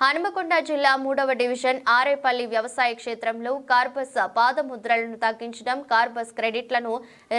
హనుమకొండ జిల్లా మూడవ డివిజన్ ఆరేపల్లి వ్యవసాయ క్షేత్రంలో కార్బస్ పాదముద్రలను తగ్గించడం కార్బస్ క్రెడిట్లను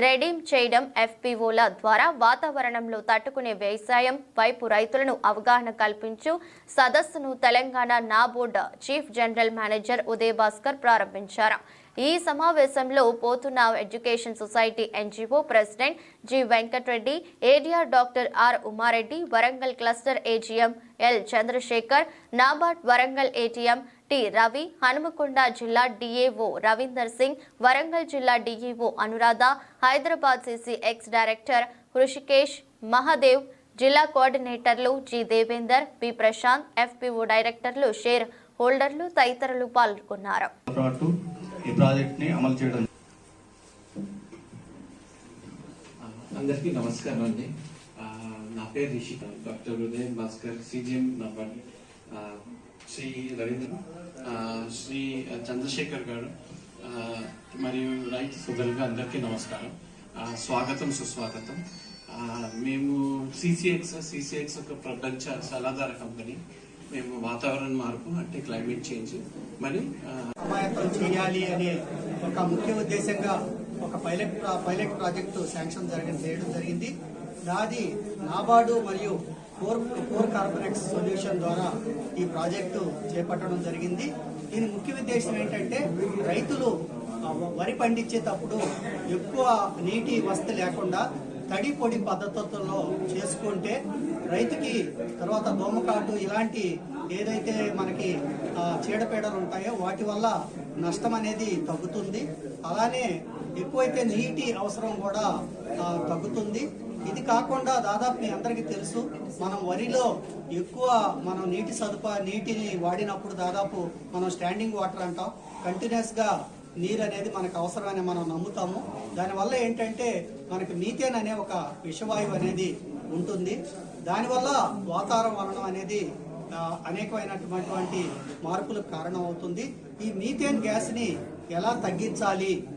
రెడీమ్ చేయడం ఎఫ్పిఓల ద్వారా వాతావరణంలో తట్టుకునే వ్యవసాయం వైపు రైతులను అవగాహన కల్పించు సదస్సును Telangana NABARD chief general manager Uday Bhaskar ప్రారంభించారు. ఈ సమావేశంలో పోతున్న education society NGO president G Venkatareddy ADR doctor R Umareddy Warangal cluster AGM L Chandrashekar NABARD Warangal ATM T Ravi Hanumakonda జిల్లా డిఏఓ రవీందర్ సింగ్ వరంగల్ జిల్లా DEO Anuradha Hyderabad CC ex director Hrishikesh Mahadev జిల్లా కోఆర్డినేటర్లు G Devender P Prashanth FPO డైరెక్టర్లు share హోల్డర్లు తదితరులు పాల్గొన్నారు. ప్రాజెక్ట్ని ప్రాజెక్ట్ని అమలు చేయడం. అందరికీ నమస్కారం అండి. నా పేరు రిషిక డాక్టర్ ఉదయ్ భాస్కర్ సిజిఎం నవ్వర్ శ్రీ రవీంద్ర శ్రీ చంద్రశేఖర్ గారు మరియు రైతు సోదరులుగా అందరికీ నమస్కారం. స్వాగతం సుస్వాగతం. మేము సిసిఎక్స్ సిసిఎక్స్ ఒక ప్రపంచ సలహాదార కంపెనీ మేము వాతావరణ మార్పు అంటే క్లైమేట్ చేంజ్. మరి ఆ, సమాయత్తం చేయాలి అనే ఒక ముఖ్య ఉద్దేశంగా ఒక పైలట్ ప్రా- పైలట్ ప్రాజెక్టు శాంక్షన్ జరిగింది చేయడం జరిగింది. నాది నాబార్డు మరియు కోర్ కోర్ కార్పొరేట్స్ సొల్యూషన్ ద్వారా ఈ ప్రాజెక్టు చేపట్టడం జరిగింది. దీని ముఖ్య ఉద్దేశం ఏంటంటే రైతులు వరి పండించేటప్పుడు ఎక్కువ నీటి వసతి లేకుండా తడి పొడి పద్ధతుల్లో చేసుకుంటే రైతుకి తర్వాత దోమకాటు ఇలాంటి ఏదైతే మనకి చీడపీడలు ఉంటాయో వాటి వల్ల నష్టం అనేది తగ్గుతుంది. అలానే ఎక్కువైతే నీటి అవసరం కూడా తగ్గుతుంది. ఇది కాకుండా దాదాపు మీ అందరికీ తెలుసు మనం వరిలో ఎక్కువ మనం నీటి సదుపాయ నీటిని వాడినప్పుడు దాదాపు మనం స్టాండింగ్ వాటర్ అంటాం. కంటిన్యూస్గా నీరు అనేది మనకు అవసరమని మనం నమ్ముతాము. దానివల్ల ఏంటంటే మనకి మీథేన్ అనే ఒక విషవాయువు అనేది ఉంటుంది. దానివల్ల వాతావరణం అనేది అనేకమైనటువంటి మార్పులకు కారణం అవుతుంది ఈ మీథేన్ గ్యాస్ని ఎలా తగ్గించాలి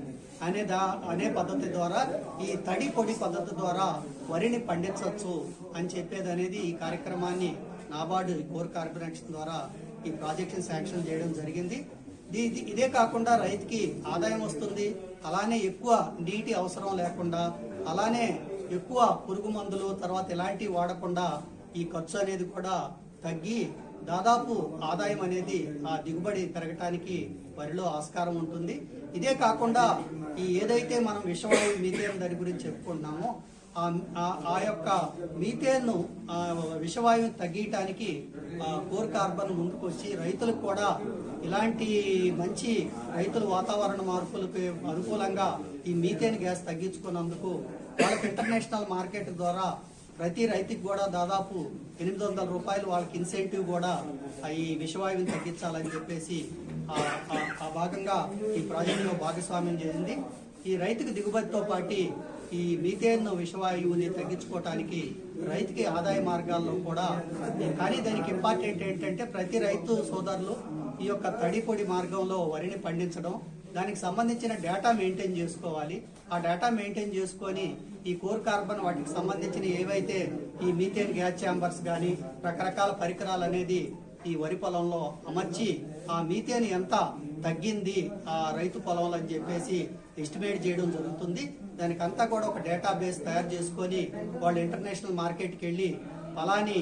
అనే దా అనే పద్ధతి ద్వారా ఈ తడి పొడి పద్ధతి ద్వారా వరిని పండించవచ్చు అని చెప్పేది అనేది ఈ కార్యక్రమాన్ని నాబార్డు కోర్ కార్పొరేషన్ ద్వారా ఈ ప్రాజెక్ట్ని శాంక్షన్ చేయడం జరిగింది. ఇది- ఇదే కాకుండా రైతుకి ఆదాయం వస్తుంది. అలానే ఎక్కువ నీటి అవసరం లేకుండా అలానే ఎక్కువ పురుగు మందులు తర్వాత ఎలాంటివి వాడకుండా ఈ ఖర్చు అనేది కూడా తగ్గి దాదాపు ఆదాయం అనేది ఆ దిగుబడి పెరగటానికి వరిలో ఆస్కారం ఉంటుంది. ఇదే కాకుండా ఈ ఏదైతే మనం విషవాయు మీథేన్ దాని గురించి చెప్పుకుంటున్నామో ఆ- యొక్క మీథేన్ను విషవాయువు తగ్గించడానికి కోర్ కార్బన్ ముందుకు వచ్చి రైతులకు కూడా ఇలాంటి మంచి రైతుల వాతావరణ మార్పులకు అనుకూలంగా ఈ మీథేన్ గ్యాస్ తగ్గించుకున్నందుకు వాళ్ళకి ఇంటర్నేషనల్ మార్కెట్ ద్వారా ప్రతి రైతుకి కూడా దాదాపు ఎనిమిది వందల రూపాయలు వాళ్ళకి ఇన్సెంటివ్ కూడా ఈ విషవాయువుని తగ్గించాలని చెప్పేసి ఆ- భాగంగా ఈ ప్రాజెక్టులో భాగస్వామ్యం చేసింది. ఈ రైతుకి దిగుబడితో పాటు ఈ మీథేన్ విషవాయువుని తగ్గించుకోవటానికి రైతుకి ఆదాయ మార్గాల్లో కూడా కానీ దానికి ఇంపార్టెంట్ ఏంటంటే ప్రతి రైతు సోదరులు ఈ యొక్క తడి పొడి మార్గంలో వరిని పండించడం దానికి సంబంధించిన డేటా మెయింటైన్ చేసుకోవాలి. ఆ డేటా మెయింటైన్ చేసుకొని ఈ కోర్ కార్బన్ వాటికి సంబంధించిన ఏవైతే ఈ మీథేన్ గ్యాస్ ఛాంబర్స్ కానీ రకరకాల పరికరాలు అనేది ఈ వరి పొలంలో అమర్చి ఆ మీథేన్ ఎంత తగ్గింది ఆ రైతు పొలంలో అని చెప్పేసి ఎస్టిమేట్ చేయడం జరుగుతుంది. దానికంతా కూడా ఒక డేటాబేస్ తయారు చేసుకొని వాళ్ళు ఇంటర్నేషనల్ మార్కెట్కి వెళ్ళి ఫలాని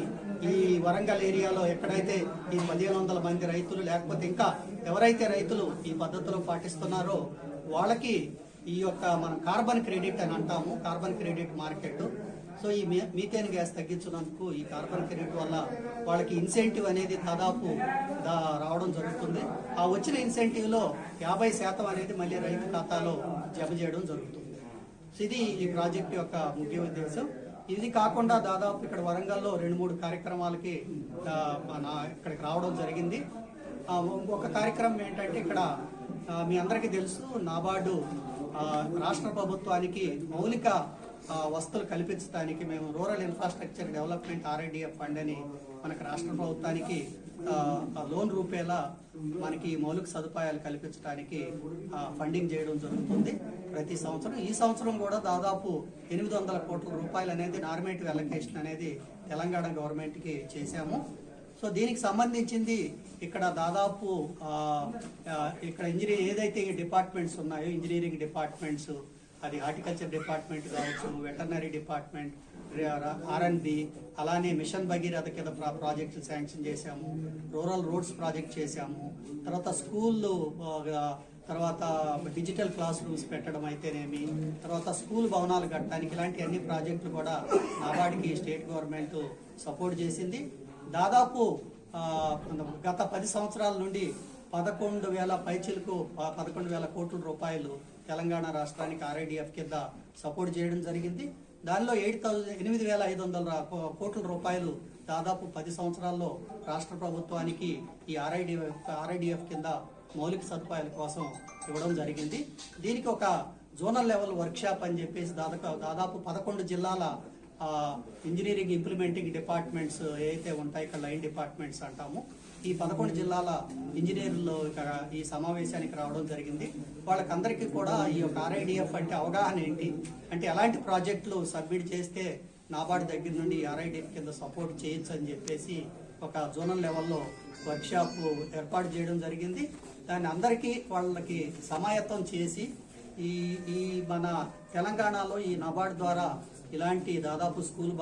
ఈ వరంగల్ ఏరియాలో ఎక్కడైతే ఈ పదిహేను వందల మంది రైతులు లేకపోతే ఇంకా ఎవరైతే రైతులు ఈ పద్ధతులు పాటిస్తున్నారో వాళ్ళకి ఈ యొక్క మనం కార్బన్ క్రెడిట్ అని అంటాము కార్బన్ క్రెడిట్ మార్కెట్. సో ఈ మీథేన్ గ్యాస్ తగ్గించినందుకు ఈ కార్బన్ క్రెడిట్ వల్ల వాళ్ళకి ఇన్సెంటివ్ అనేది దాదాపు రావడం జరుగుతుంది. ఆ వచ్చిన ఇన్సెంటివ్లో యాభై శాతం అనేది మళ్ళీ రైతు ఖాతాలో జమ చేయడం జరుగుతుంది. సో ఇది ఈ ప్రాజెక్ట్ యొక్క ముఖ్య ఉద్దేశం. ఇది కాకుండా దాదాపు ఇక్కడ వరంగల్లో రెండు మూడు కార్యక్రమాలకి మన ఇక్కడికి రావడం జరిగింది. ఒక ఇంకొక కార్యక్రమం ఏంటంటే ఇక్కడ మీ అందరికీ తెలుసు నాబార్డు రాష్ట్ర ప్రభుత్వానికి మౌలిక వస్తువులు కల్పించడానికి మేము rural infrastructure development RIDF fund అని మనకు రాష్ట్ర ప్రభుత్వానికి లోన్ రూపేలా మనకి మౌలిక సదుపాయాలు కల్పించడానికి ఫండింగ్ చేయడం జరుగుతుంది. ప్రతి సంవత్సరం ఈ సంవత్సరం కూడా దాదాపు ఎనిమిది వందల కోట్ల రూపాయలు అనేది నార్మేటివ్ అలొకేషన్ అనేది తెలంగాణ గవర్నమెంట్కి చేశాము. సో దీనికి సంబంధించింది ఇక్కడ దాదాపు ఇక్కడ ఇంజనీరింగ్ ఏదైతే డిపార్ట్మెంట్స్ ఉన్నాయో ఇంజనీరింగ్ డిపార్ట్మెంట్స్ అది హార్టికల్చర్ డిపార్ట్మెంట్ కావచ్చు వెటర్నరీ డిపార్ట్మెంట్ ఆర్ఎన్బి అలానే మిషన్ భగీరథ కింద ప్రాజెక్టులు శాంక్షన్ చేశాము రూరల్ రోడ్స్ ప్రాజెక్ట్ చేశాము. తర్వాత స్కూళ్ళు తర్వాత డిజిటల్ క్లాస్ రూమ్స్ పెట్టడం అయితేనేమి తర్వాత స్కూల్ భవనాలు కట్టడానికి ఇలాంటి అన్ని ప్రాజెక్టులు కూడా నాబార్డుకి స్టేట్ గవర్నమెంట్ సపోర్ట్ చేసింది. దాదాపు గత పది సంవత్సరాల నుండి పదకొండు వేల పైచిలకు పదకొండు వేల కోట్ల రూపాయలు తెలంగాణ రాష్ట్రానికి ఆర్ఐడిఎఫ్ కింద సపోర్ట్ చేయడం జరిగింది. దానిలో ఎయిట్ థౌజండ్ ఎనిమిది వేల ఐదు వందల కోట్ల రూపాయలు దాదాపు పది సంవత్సరాల్లో రాష్ట్ర ప్రభుత్వానికి ఈ ఆర్ఐడిఎఫ్ ఆర్ఐడిఎఫ్ కింద మౌలిక సదుపాయాల కోసం ఇవ్వడం జరిగింది. దీనికి ఒక జోనల్ లెవెల్ వర్క్షాప్ అని చెప్పేసి దాదాపు దాదాపు పదకొండు జిల్లాల ఇంజనీరింగ్ ఇంప్లిమెంటింగ్ డిపార్ట్మెంట్స్ ఏవైతే ఉంటాయి ఇక్కడ లైన్ డిపార్ట్మెంట్స్ అంటాము. ఈ పదకొండు జిల్లాల ఇంజనీర్లు ఇక్కడ ఈ సమావేశానికి రావడం జరిగింది. వాళ్ళకందరికీ కూడా ఈ యొక్క ఆర్ఐడిఎఫ్ అంటే అవగాహన ఏంటి? అంటే ఎలాంటి ప్రాజెక్టులు సబ్మిట్ చేస్తే నాబార్డు దగ్గర నుండి ఆర్ఐడిఎఫ్ కింద సపోర్ట్ చేయొచ్చు అని చెప్పేసి ఒక జోనల్ లెవెల్లో వర్క్షాప్ ఏర్పాటు చేయడం జరిగింది. దాన్ని అందరికీ వాళ్ళకి సమాయత్తం చేసి ఈ ఈ మన తెలంగాణలో ఈ నబార్డ్ ద్వారా ఇలాంటి దాదాపు స్కూల్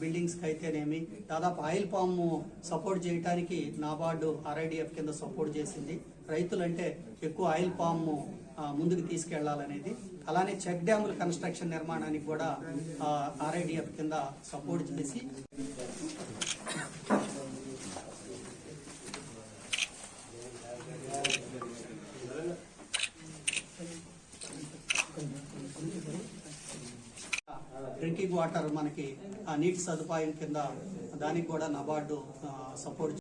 బిల్డింగ్స్కి అయితేనేమి దాదాపు ఆయిల్ పామ్ సపోర్ట్ చేయడానికి నాబార్డు ఆర్ఐడిఎఫ్ కింద సపోర్ట్ చేసింది. రైతులంటే ఎక్కువ ఆయిల్ పామ్ ముందుకు తీసుకెళ్ళాలనేది. అలానే చెక్ డ్యాముల కన్స్ట్రక్షన్ నిర్మాణానికి కూడా ఆర్ఐడిఎఫ్ కింద సపోర్ట్ చేసి డ్రింకింగ్ వాటర్ మనకి. ఆ నీటి సదుపాయం కింద దానికి కూడా నబార్డు సపోర్ట్